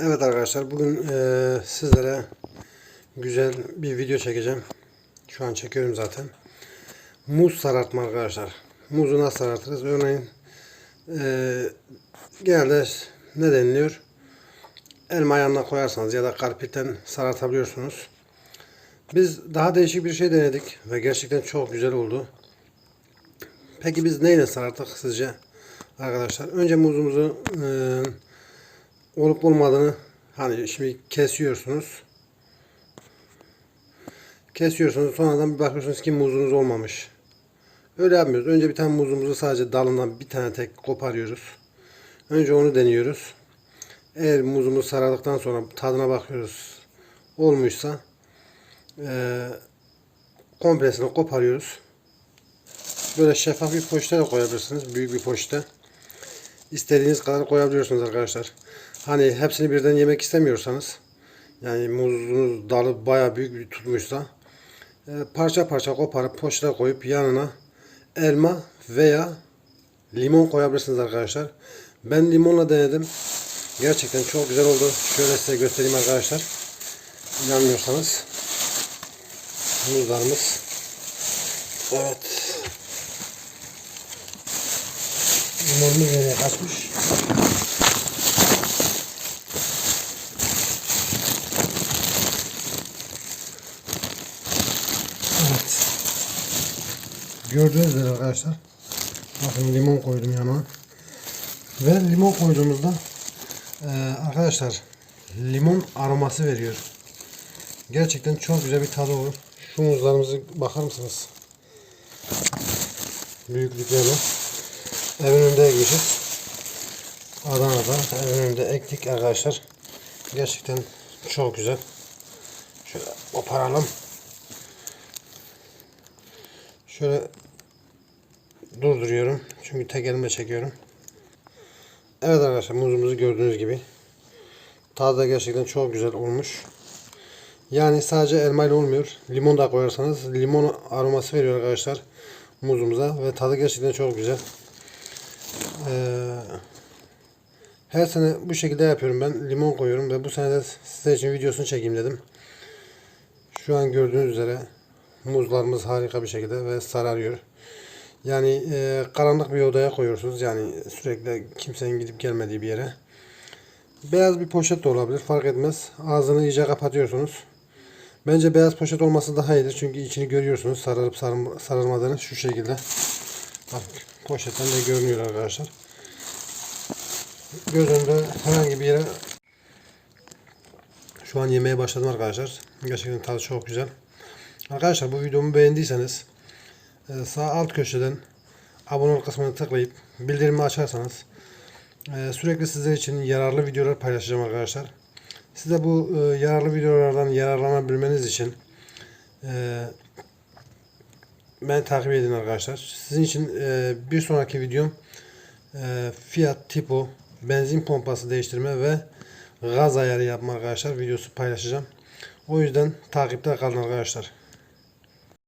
Evet arkadaşlar bugün eee, sizlere güzel bir video çekeceğim. Şu an çekiyorum zaten. Muz sarartma arkadaşlar. Muzu nasıl sarartırız? Örneğin eee, genelde ne deniliyor? Elma yanına koyarsanız ya da karpitten sarartabiliyorsunuz. Biz daha değişik bir şey denedik ve gerçekten çok güzel oldu. Peki biz neyle sararttık sizce? Arkadaşlar önce muzumuzu eee olup olmadığını hani şimdi kesiyorsunuz. Kesiyorsunuz sonradan bir bakıyorsunuz ki muzunuz olmamış. Öyle yapmıyoruz. Önce bir tane muzumuzu sadece dalından bir tane tek koparıyoruz. Önce onu deniyoruz. Eğer muzumuz sarardıktan sonra tadına bakıyoruz. Olmuşsa eee komplesini koparıyoruz. Böyle şeffaf bir poşete de koyabilirsiniz. Büyük bir poşete. İstediğiniz kadar koyabiliyorsunuz arkadaşlar. Hani hepsini birden yemek istemiyorsanız yani muzunuz dalı baya büyük tutmuşsa e, parça parça koparıp poşete koyup yanına elma veya limon koyabilirsiniz arkadaşlar. Ben limonla denedim. Gerçekten çok güzel oldu. Şöyle size göstereyim arkadaşlar. İnanmıyorsanız muzlarımız evet limonumuz nereye kaçmış? Evet. Gördüğünüz üzere arkadaşlar. Bakın limon koydum yanına. Ve limon koyduğumuzda eee, arkadaşlar limon aroması veriyor. Gerçekten çok güzel bir tadı olur. Şu muzlarımızı bakar mısınız? Büyüklüklerine. Evin önünde ekmişiz. Adana'da evin önünde ektik arkadaşlar. Gerçekten çok güzel. Şöyle koparalım. Şöyle durduruyorum. Çünkü tek çekiyorum. Evet arkadaşlar muzumuzu gördüğünüz gibi. Tadı da gerçekten çok güzel olmuş. Yani sadece elma ile olmuyor. Limon da koyarsanız limon aroması veriyor arkadaşlar muzumuza ve tadı gerçekten çok güzel. Ee, her sene bu şekilde yapıyorum ben. Limon koyuyorum ve bu sene de size için videosunu çekeyim dedim. Şu an gördüğünüz üzere muzlarımız harika bir şekilde ve sararıyor. Yani e, karanlık bir odaya koyuyorsunuz. Yani sürekli kimsenin gidip gelmediği bir yere. Beyaz bir poşet de olabilir. Fark etmez. Ağzını iyice kapatıyorsunuz. Bence beyaz poşet olması daha iyidir. Çünkü içini görüyorsunuz. Sararıp sarım, sarılmadığını şu şekilde. Bak poşetten de görünüyor arkadaşlar. Göz önünde herhangi bir yere şu an yemeye başladım arkadaşlar. Gerçekten tadı çok güzel. Arkadaşlar bu videomu beğendiyseniz e, sağ alt köşeden abone ol kısmını tıklayıp bildirimi açarsanız e, sürekli sizler için yararlı videolar paylaşacağım arkadaşlar. Size bu e, yararlı videolardan yararlanabilmeniz için beni takip edin arkadaşlar. Sizin için bir sonraki videom Fiat Tipo benzin pompası değiştirme ve gaz ayarı yapma arkadaşlar videosu paylaşacağım. O yüzden takipte kalın arkadaşlar.